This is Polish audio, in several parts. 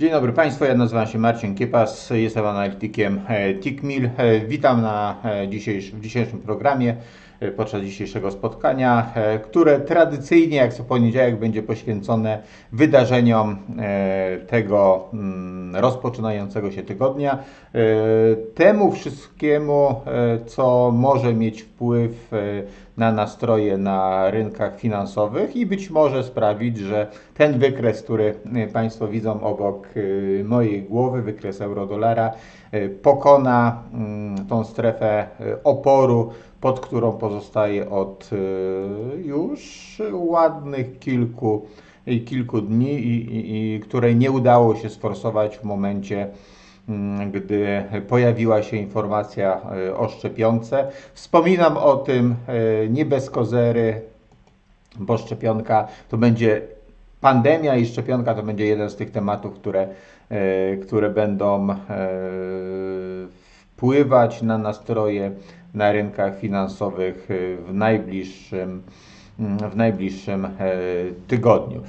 Dzień dobry Państwu, ja nazywam się Marcin Kiepas, jestem analitykiem e, TICMIL. E, Witam na e, w dzisiejszym programie podczas dzisiejszego spotkania, e, które tradycyjnie, jak co poniedziałek, będzie poświęcone wydarzeniom e, tego mm, rozpoczynającego się tygodnia. E, Temu wszystkiemu, e, co może mieć wpływ e, na nastroje na rynkach finansowych i być może sprawić, że ten wykres, który e, Państwo widzą obok e, mojej głowy, wykres euro-dolara, e, pokona mm, tą strefę e, oporu, pod którą pozostaje od e, już ładnych kilku, kilku dni i, i, i której nie udało się sforsować w momencie mm, gdy pojawiła się informacja e, o szczepionce. Wspominam o tym e, nie bez kozery, bo szczepionka to będzie pandemia i szczepionka to będzie jeden z tych tematów, które, które będą wpływać na nastroje na rynkach finansowych e, w najbliższym, w najbliższym e, tygodniu.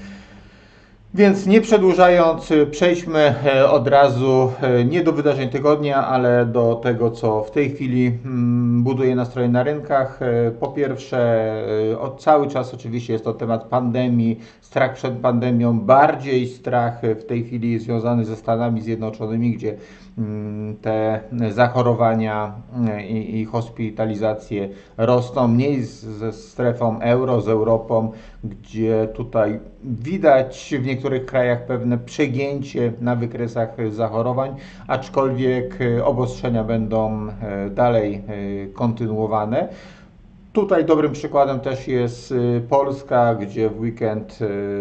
Więc nie przedłużając, y, przejdźmy e, od razu e, nie do wydarzeń tygodnia, ale do tego, co w tej chwili mm, buduje nastroje na rynkach. Po pierwsze, od cały czas oczywiście jest to temat pandemii, strach przed pandemią, bardziej strach w tej chwili związany ze Stanami Zjednoczonymi, gdzie mm, te zachorowania e, i, i hospitalizacje rosną, mniej z, ze strefą euro, z Europą, gdzie tutaj widać w niektórych krajach pewne przegięcie na wykresach zachorowań, aczkolwiek e, obostrzenia będą e, dalej e, kontynuowane. Tutaj dobrym przykładem też jest Polska, gdzie w weekend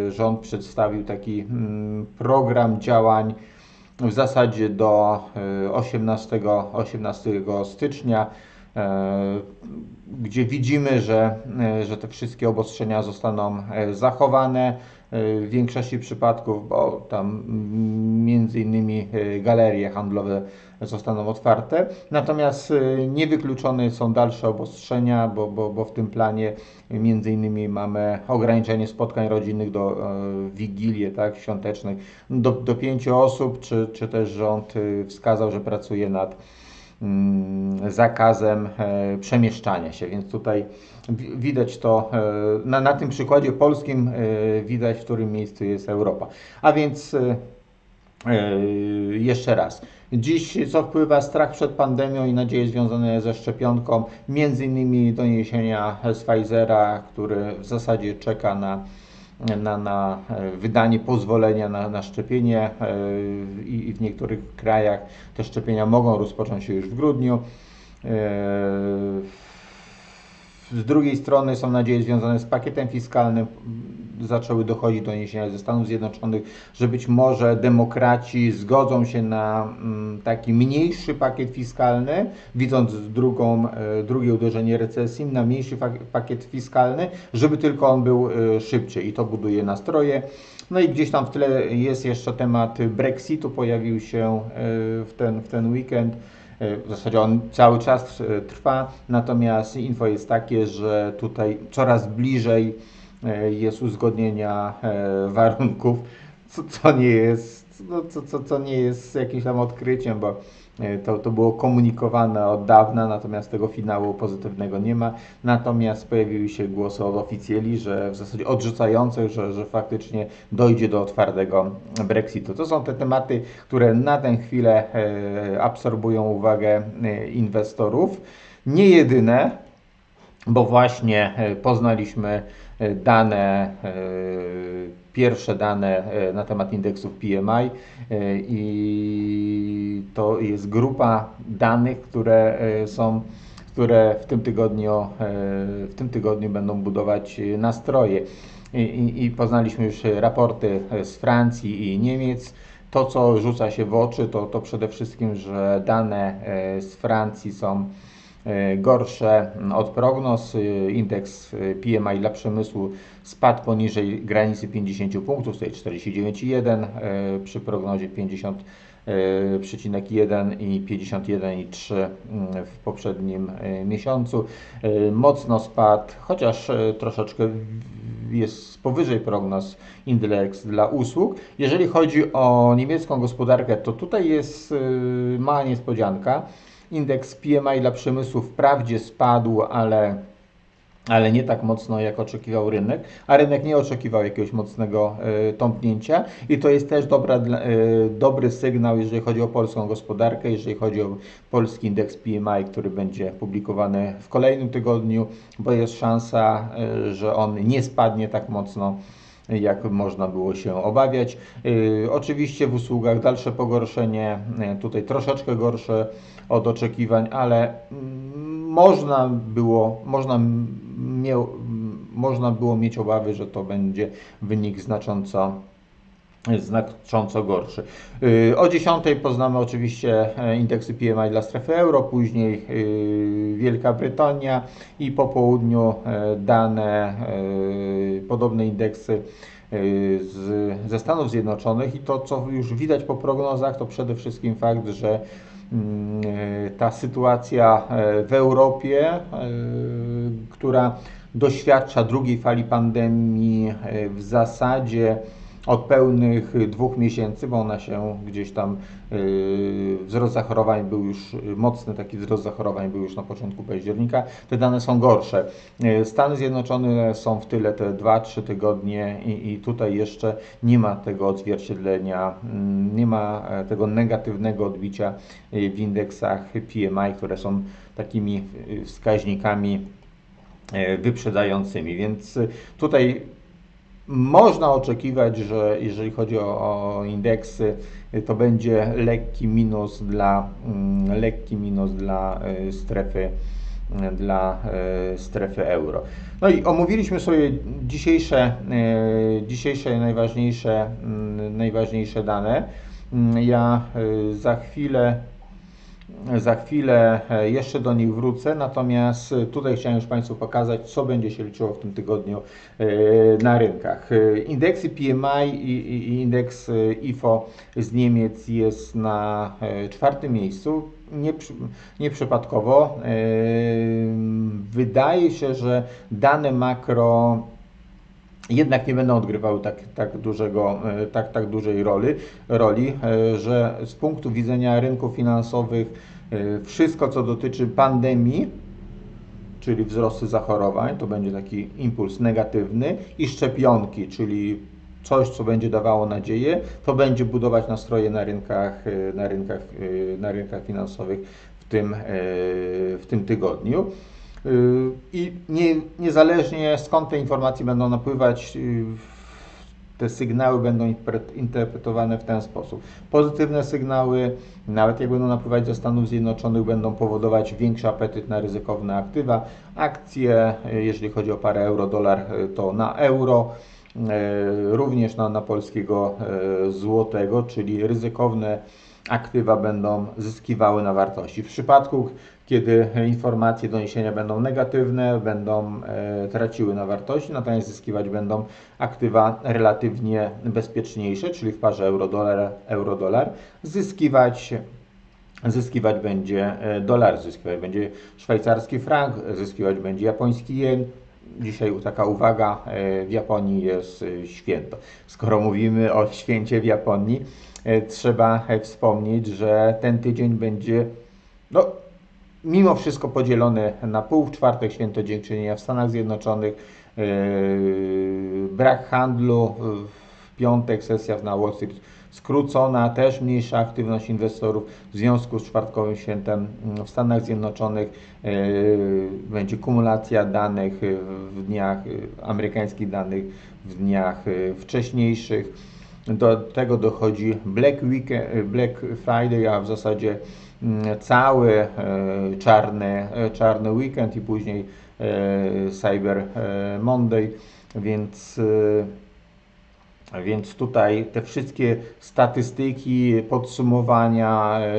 rząd przedstawił taki mm, program działań w zasadzie do y, 18, 18 stycznia, e, gdzie widzimy, że, e, że te wszystkie obostrzenia zostaną e, zachowane e, w większości przypadków, bo tam między innymi e, galerie handlowe zostaną otwarte. Natomiast e, niewykluczone są dalsze obostrzenia, bo, bo, bo w tym planie między innymi mamy ograniczenie spotkań rodzinnych do e, wigilie tak, świątecznych do, do pięciu osób, czy, czy też rząd e, wskazał, że pracuje nad mm, zakazem e, przemieszczania się, więc tutaj wi- widać to, e, na, na tym przykładzie polskim e, widać, w którym miejscu jest Europa. A więc jeszcze raz. Dziś co wpływa strach przed pandemią i nadzieje związane ze szczepionką, między innymi doniesienia z Pfizera, który w zasadzie czeka na na, na e, wydanie pozwolenia na, na szczepienie e, i, i w niektórych krajach te szczepienia mogą rozpocząć się już w grudniu. Z drugiej strony są nadzieje związane z pakietem fiskalnym. Zaczęły dochodzić doniesienia ze Stanów Zjednoczonych, że być może demokraci zgodzą się na mm, taki mniejszy pakiet fiskalny, widząc drugą, e, drugie uderzenie recesji, na mniejszy pakiet fiskalny, żeby tylko on był e, szybciej i to buduje nastroje. No i gdzieś tam w tle jest jeszcze temat Brexitu, pojawił się e, w ten, w ten weekend. E, W zasadzie on cały czas e, trwa, natomiast info jest takie, że tutaj coraz bliżej e, jest uzgodnienia warunków, co, co nie jest, no, co, co, co nie jest jakimś tam odkryciem, bo to, to było komunikowane od dawna, natomiast tego finału pozytywnego nie ma. Natomiast pojawiły się głosy od oficjeli, że w zasadzie odrzucających, że, że faktycznie dojdzie do twardego Brexitu. To są te tematy, które na tę chwilę e, absorbują uwagę e, inwestorów. Nie jedyne, bo właśnie e, poznaliśmy e, dane, e, pierwsze dane na temat indeksów PMI i to jest grupa danych, które są, które w tym tygodniu, w tym tygodniu będą budować nastroje. I, i, I poznaliśmy już raporty z Francji i Niemiec. To, co rzuca się w oczy, to, to przede wszystkim, że dane z Francji są gorsze od prognoz. E, Indeks e, PMI dla przemysłu spadł poniżej granicy 50 punktów, tutaj 49,1 e, przy prognozie 50,1 i 51,3 mm, w poprzednim e, miesiącu. E, Mocno spadł, chociaż e, troszeczkę jest powyżej prognoz index dla usług. Jeżeli chodzi o niemiecką gospodarkę, to tutaj jest y, mała niespodzianka. Indeks PMI dla przemysłu wprawdzie spadł, ale ale nie tak mocno jak oczekiwał rynek, a rynek nie oczekiwał jakiegoś mocnego e, tąpnięcia i to jest też dobra, e, dobry sygnał, jeżeli chodzi o polską gospodarkę, jeżeli chodzi o polski indeks PMI, który będzie publikowany w kolejnym tygodniu, bo jest szansa, e, że on nie spadnie tak mocno jak można było się obawiać. Oczywiście w usługach dalsze pogorszenie, tutaj troszeczkę gorsze od oczekiwań, ale mm, można było, można, miał, można było mieć obawy, że to będzie wynik znacząco znacząco gorszy. Yy, O 10 poznamy oczywiście e, indeksy PMI dla strefy euro, później yy, Wielka Brytania i po południu e, dane, e, podobne indeksy z, ze Stanów Zjednoczonych i to, co już widać po prognozach, to przede wszystkim fakt, że ta sytuacja e, w Europie, e, która doświadcza drugiej fali pandemii e, w zasadzie od pełnych dwóch miesięcy, bo ona się gdzieś tam, yy, wzrost zachorowań był już, mocny taki wzrost zachorowań był już na początku października, te dane są gorsze. Yy, Stany Zjednoczone są w tyle te 2-3 tygodnie i, i tutaj jeszcze nie ma tego odzwierciedlenia, mm, nie ma e, tego negatywnego odbicia yy, w indeksach PMI, które są takimi wskaźnikami e, wyprzedzającymi, więc tutaj można oczekiwać, że jeżeli chodzi o, o indeksy, to będzie lekki minus dla, mm, lekki minus dla y, strefy, y, dla y, strefy euro. No i omówiliśmy sobie dzisiejsze, dzisiejsze najważniejsze, mm, najważniejsze dane. Mm, Ja za chwilę za chwilę e, jeszcze do nich wrócę, natomiast e, tutaj chciałem już Państwu pokazać, co będzie się liczyło w tym tygodniu e, na rynkach. Indeksy PMI i, indeks IFO z Niemiec jest na czwartym miejscu. Nie, przy- nieprzypadkowo. Wydaje się, że dane makro jednak nie będą odgrywały tak, tak, dużego, e, tak, tak dużej roli, roli, e, że z punktu widzenia rynków finansowych e, wszystko, co dotyczy pandemii, czyli wzrostu zachorowań, to będzie taki impuls negatywny i szczepionki, czyli coś, co będzie dawało nadzieję, to będzie budować nastroje na rynkach, na rynkach, na rynkach finansowych w tym, w tym tygodniu. Y, I nie, niezależnie skąd te informacje będą napływać, y, te sygnały będą interpre- interpretowane w ten sposób. Pozytywne sygnały, nawet jak będą napływać ze Stanów Zjednoczonych, będą powodować większy apetyt na ryzykowne aktywa. Akcje, y, jeżeli chodzi o parę euro-dolar, y, to na euro, również na, na polskiego złotego, czyli ryzykowne aktywa będą zyskiwały na wartości. W przypadku, kiedy informacje, doniesienia będą negatywne, będą e, traciły na wartości, natomiast zyskiwać będą aktywa relatywnie bezpieczniejsze, czyli w parze euro-dolar, euro-dolar, zyskiwać zyskiwać będzie e, dolar, zyskiwać będzie szwajcarski frank, zyskiwać będzie japoński jen. Dzisiaj taka uwaga, e, w Japonii jest e, święto. Skoro mówimy o święcie w Japonii, e, trzeba wspomnieć, że ten tydzień będzie no, mimo wszystko podzielony na pół. W czwartek święto dziękczynienia w Stanach Zjednoczonych, brak handlu, w piątek sesja na Wall Street skrócona, też mniejsza aktywność inwestorów w związku z czwartkowym świętem mm, w Stanach Zjednoczonych. e, Będzie kumulacja danych e, w dniach, e, amerykańskich danych w dniach wcześniejszych. Do tego dochodzi Black, Weekend, Black Friday, a w zasadzie mm, cały czarny, czarny weekend i później Cyber Monday, więc więc tutaj te wszystkie statystyki, podsumowania e,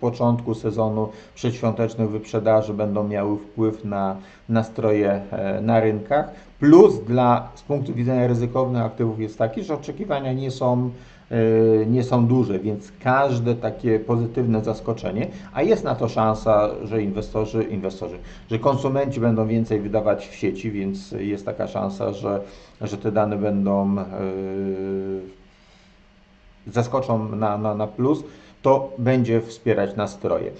początku sezonu przedświątecznych wyprzedaży będą miały wpływ na nastroje e, na rynkach. Plus dla, z punktu widzenia ryzykownych aktywów jest taki, że oczekiwania nie są, e, nie są duże, więc każde takie pozytywne zaskoczenie, a jest na to szansa, że inwestorzy, inwestorzy, że konsumenci będą więcej wydawać w sieci, więc jest taka szansa, że, że te dane będą zaskoczą na, na, na plus, to będzie wspierać nastroje.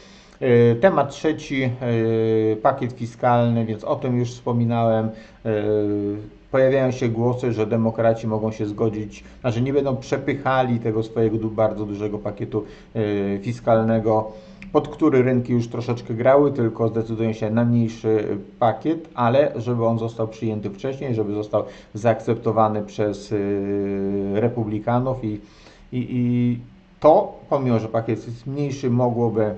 E, temat trzeci, e, pakiet fiskalny, więc o tym już wspominałem. E, pojawiają się głosy, że demokraci mogą się zgodzić, znaczy nie będą przepychali tego swojego bardzo dużego pakietu fiskalnego, pod który rynki już troszeczkę grały, tylko zdecydują się na mniejszy pakiet, ale żeby on został przyjęty wcześniej, żeby został zaakceptowany przez republikanów i, i, i to, pomimo że pakiet jest mniejszy, mogłoby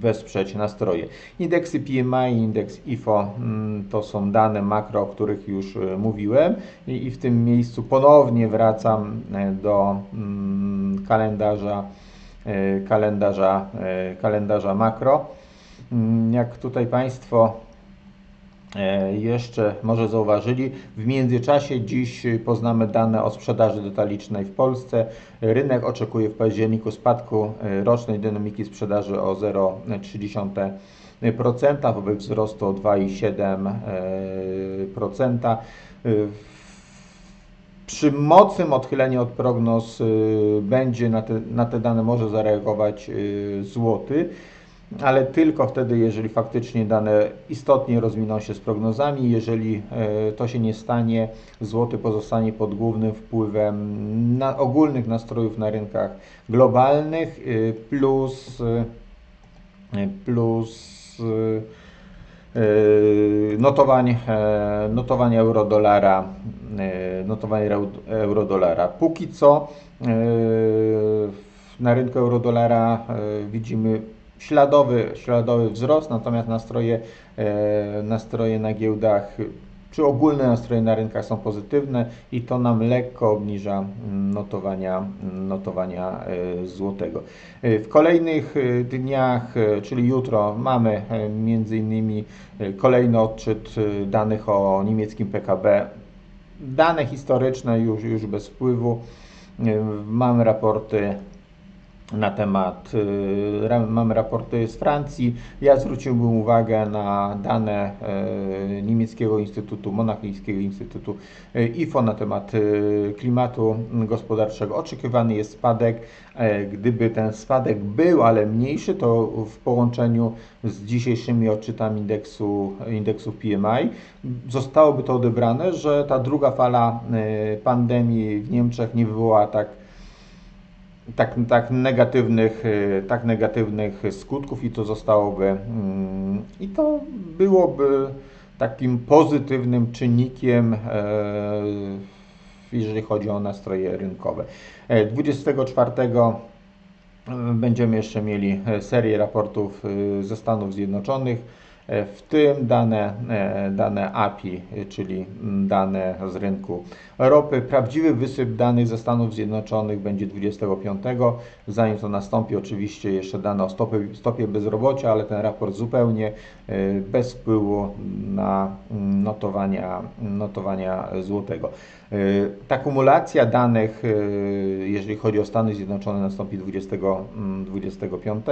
wesprzeć nastroje. Indeksy PMI, indeks IFO mm, to są dane makro, o których już e, mówiłem i w tym miejscu ponownie wracam e, do mm, kalendarza kalendarza, kalendarza makro. Mm, jak tutaj Państwo E, jeszcze może zauważyli, w międzyczasie dziś poznamy dane o sprzedaży detalicznej w Polsce. Rynek oczekuje w październiku spadku e, rocznej dynamiki sprzedaży o 0,3% wobec wzrostu o 2,7%. E, przy mocnym odchyleniu od prognoz będzie na te, na te dane może zareagować złoty ale tylko wtedy, jeżeli faktycznie dane istotnie rozwiną się z prognozami. Jeżeli e, to się nie stanie, złoty pozostanie pod głównym wpływem na ogólnych nastrojów na rynkach globalnych e, plus, e, plus notowań, notowań euro-dolara, notowań euro-dolara. Póki co na rynku euro-dolara widzimy śladowy, śladowy wzrost, natomiast nastroje, e, nastroje na giełdach czy ogólne nastroje na rynkach są pozytywne i to nam lekko obniża notowania, notowania e, złotego. E, w kolejnych dniach, czyli jutro, mamy innymi kolejny odczyt danych o niemieckim PKB. Dane historyczne już, już bez wpływu. Mamy raporty na temat, y, mamy raporty z Francji. Ja zwróciłbym uwagę na dane y, niemieckiego Instytutu, Monachijskiego Instytutu y, IFO na temat klimatu gospodarczego. Oczekiwany jest spadek. E, gdyby ten spadek był, ale mniejszy, to w połączeniu z dzisiejszymi odczytami indeksu, indeksu PMI zostałoby to odebrane, że ta druga fala pandemii w Niemczech nie wywołała tak tak, tak, negatywnych, y, tak negatywnych skutków i to zostałoby mm, i to byłoby takim pozytywnym czynnikiem, e, jeżeli chodzi o nastroje rynkowe. 24 e, będziemy jeszcze mieli serię raportów ze Stanów Zjednoczonych E, w tym dane, e, dane API, czyli dane z rynku ropy. Prawdziwy wysyp danych ze Stanów Zjednoczonych będzie 25. Zanim to nastąpi, oczywiście jeszcze dane o stopie, stopie bezrobocia, ale ten raport zupełnie e, bez wpływu na notowania, notowania złotego. Ta kumulacja danych, jeżeli chodzi o Stany Zjednoczone, nastąpi 20, 25.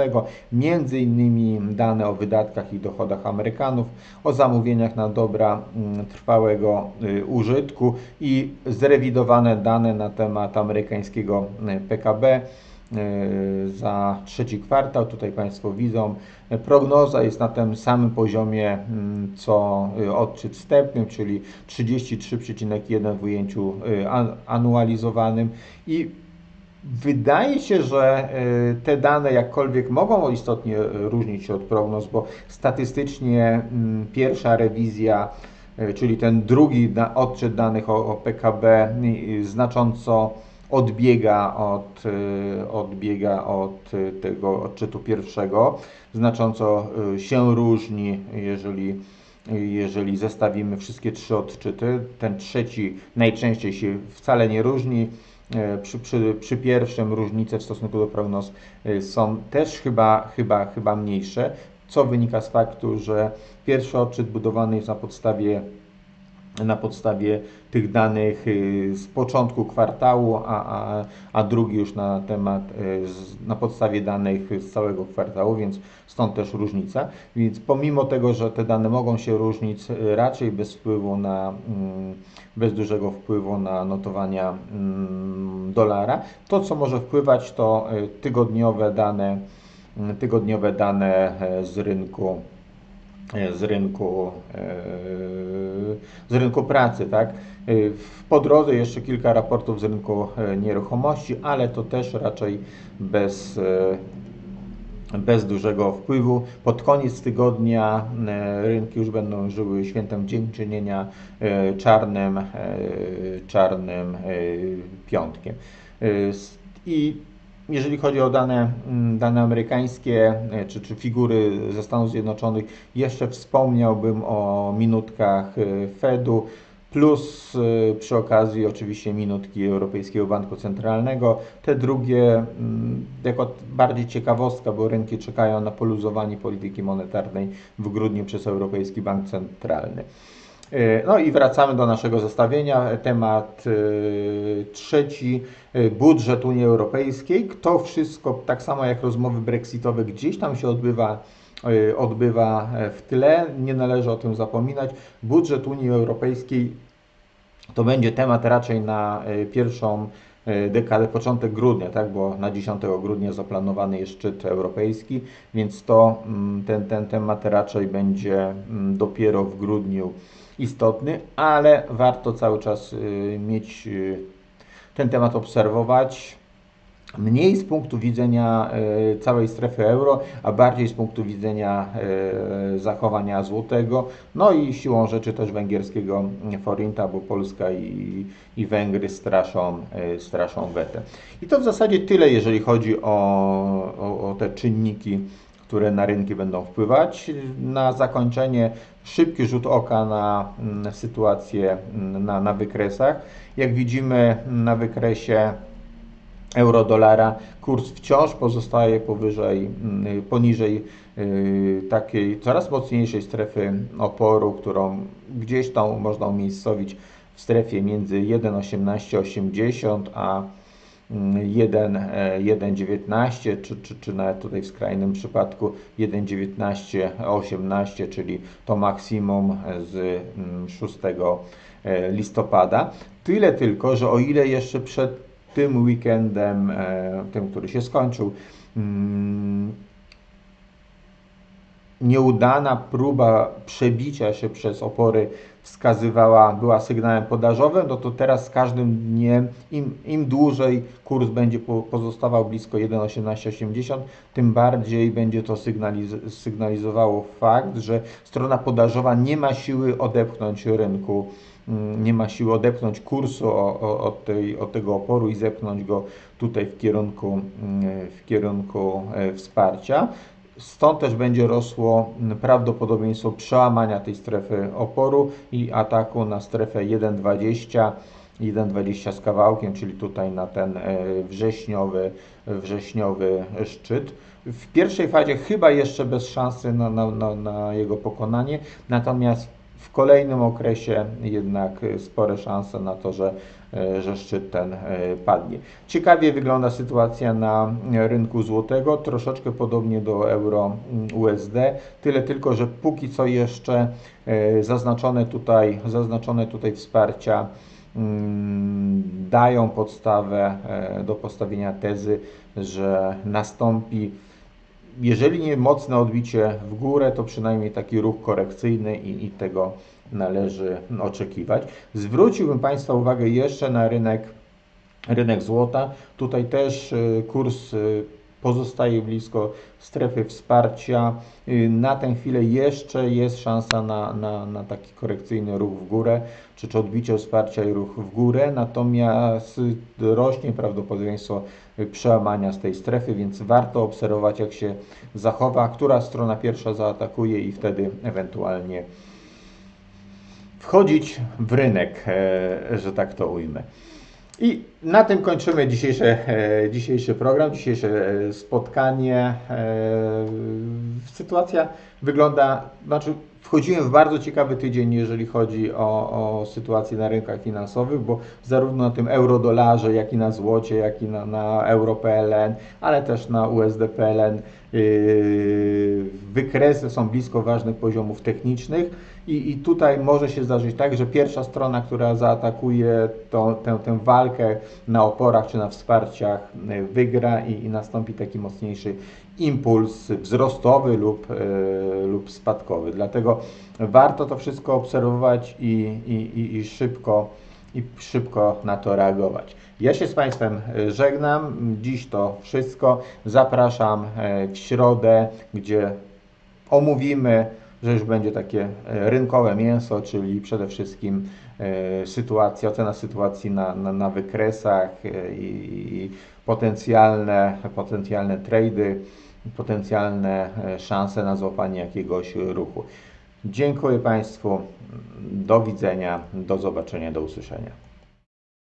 Między innymi dane o wydatkach i dochodach Amerykanów, o zamówieniach na dobra mm, trwałego y, użytku i zrewidowane dane na temat amerykańskiego y, PKB y, za trzeci kwartał. Tutaj Państwo widzą, prognoza jest na tym samym poziomie mm, co odczyt wstępny, czyli 33,1 w ujęciu anualizowanym i Wydaje się, że e, te dane jakkolwiek mogą istotnie różnić się od prognoz, bo statystycznie mm, pierwsza rewizja, e, czyli ten drugi odczyt danych o, PKB znacząco odbiega od, e, odbiega od tego odczytu pierwszego, znacząco się różni, jeżeli jeżeli zestawimy wszystkie trzy odczyty. Ten trzeci najczęściej się wcale nie różni. E, przy, przy, przy pierwszym różnice w stosunku do prognoz e, są też chyba, chyba, chyba mniejsze, co wynika z faktu, że pierwszy odczyt budowany jest na podstawie na podstawie tych danych y, z początku kwartału, a, a, a drugi już na temat, y, na podstawie danych z całego kwartału, więc stąd też różnica. Więc pomimo tego, że te dane mogą się różnić, y, raczej bez wpływu na, mm, bez dużego wpływu na notowania mm, dolara, to co może wpływać to tygodniowe dane, tygodniowe dane e, z rynku z rynku, e, z rynku pracy, tak? E, po drodze jeszcze kilka raportów z rynku nieruchomości, ale to też raczej bez, bez dużego wpływu. Pod koniec tygodnia rynki już będą żyły świętem dziękczynienia czarnym, czarnym piątkiem. I jeżeli chodzi o dane, mm, dane amerykańskie e, czy, czy figury ze Stanów Zjednoczonych, jeszcze wspomniałbym o minutkach e, Fedu, plus e, przy okazji oczywiście minutki Europejskiego Banku Centralnego. Te drugie mm, jako bardziej ciekawostka, bo rynki czekają na poluzowanie polityki monetarnej w grudniu przez Europejski Bank Centralny. E, no i wracamy do naszego zestawienia. Temat e, trzeci, e, budżet Unii Europejskiej. To wszystko, tak samo jak rozmowy brexitowe, gdzieś tam się odbywa, odbywa w tle. Nie należy o tym zapominać. Budżet Unii Europejskiej to będzie temat raczej na pierwszą dekadę, początek grudnia, tak, bo na 10 grudnia zaplanowany jest szczyt europejski, więc to mm, ten, ten temat raczej będzie mm, dopiero w grudniu istotny, ale warto cały czas y, mieć y, ten temat obserwować. Mniej z punktu widzenia y, całej strefy euro, a bardziej z punktu widzenia zachowania złotego, no i siłą rzeczy też węgierskiego forinta, bo Polska i, i Węgry straszą, straszą wetę. I to w zasadzie tyle, jeżeli chodzi o, o, o te czynniki które na rynki będą wpływać. Na zakończenie szybki rzut oka na mm, sytuację mm, na, na wykresach. Jak widzimy na wykresie euro-dolara kurs wciąż pozostaje powyżej, mm, poniżej y, takiej coraz mocniejszej strefy oporu, którą gdzieś tam można umiejscowić w strefie między 1,1880 a 1,19 czy, czy, czy nawet tutaj w skrajnym przypadku 1,19,18, czyli to maksimum z 6 mm, e, listopada. Tyle tylko, że o ile jeszcze przed tym weekendem, e, tym, który się skończył, mm, nieudana próba przebicia się przez opory wskazywała, była sygnałem podażowym, no to teraz z każdym dniem, im, im dłużej kurs będzie pozostawał blisko 1,1880, tym bardziej będzie to sygnaliz sygnalizowało fakt, że strona podażowa nie ma siły odepchnąć rynku, mm, nie ma siły odepchnąć kursu od, tej, od tego oporu i zepchnąć go tutaj w kierunku, mm, w kierunku e, wsparcia. Stąd też będzie rosło prawdopodobieństwo przełamania tej strefy oporu i ataku na strefę 1,20, 1,20 z kawałkiem, czyli tutaj na ten e, wrześniowy, wrześniowy szczyt. W pierwszej fazie chyba jeszcze bez szansy na, na, na, na jego pokonanie, natomiast w kolejnym okresie jednak spore szanse na to, że, e, że szczyt ten e, padnie. Ciekawie wygląda sytuacja na rynku złotego, troszeczkę podobnie do euro mm, USD, tyle tylko, że póki co jeszcze e, zaznaczone tutaj, zaznaczone tutaj wsparcia mm, dają podstawę do postawienia tezy, że nastąpi jeżeli nie mocne odbicie w górę, to przynajmniej taki ruch korekcyjny i, i tego należy oczekiwać. Zwróciłbym Państwa uwagę jeszcze na rynek, rynek złota. Tutaj też y, kurs y, pozostaje blisko strefy wsparcia. Y, na tę chwilę jeszcze jest szansa na, na, na taki korekcyjny ruch w górę, czy, czy odbicie wsparcia i ruch w górę, natomiast rośnie prawdopodobieństwo przełamania z tej strefy, więc warto obserwować, jak się zachowa, która strona pierwsza zaatakuje i wtedy ewentualnie wchodzić w rynek, e, że tak to ujmę. I na tym kończymy dzisiejszy, e, dzisiejszy program, dzisiejsze e, spotkanie. Sytuacja wygląda, znaczy Wchodziłem w bardzo ciekawy tydzień, jeżeli chodzi o, o sytuację na rynkach finansowych, bo zarówno na tym eurodolarze, jak i na złocie, jak i na, na euro-PLN, ale też na USD-PLN yy, wykresy są blisko ważnych poziomów technicznych. I, i tutaj może się zdarzyć tak, że pierwsza strona, która zaatakuje tą, tę, tę walkę na oporach czy na wsparciach yy, wygra i, i nastąpi taki mocniejszy impuls wzrostowy lub, yy, lub spadkowy. Dlatego warto to wszystko obserwować i, i, i, szybko i szybko na to reagować. Ja się z Państwem e, żegnam. Dziś to wszystko. Zapraszam e, w środę, gdzie omówimy, że już będzie takie e, rynkowe mięso, czyli przede wszystkim sytuacja, ocena sytuacji na, na, na wykresach i, i potencjalne, potencjalne trady, potencjalne szanse na złapanie jakiegoś ruchu. Dziękuję Państwu. Do widzenia, do zobaczenia, do usłyszenia.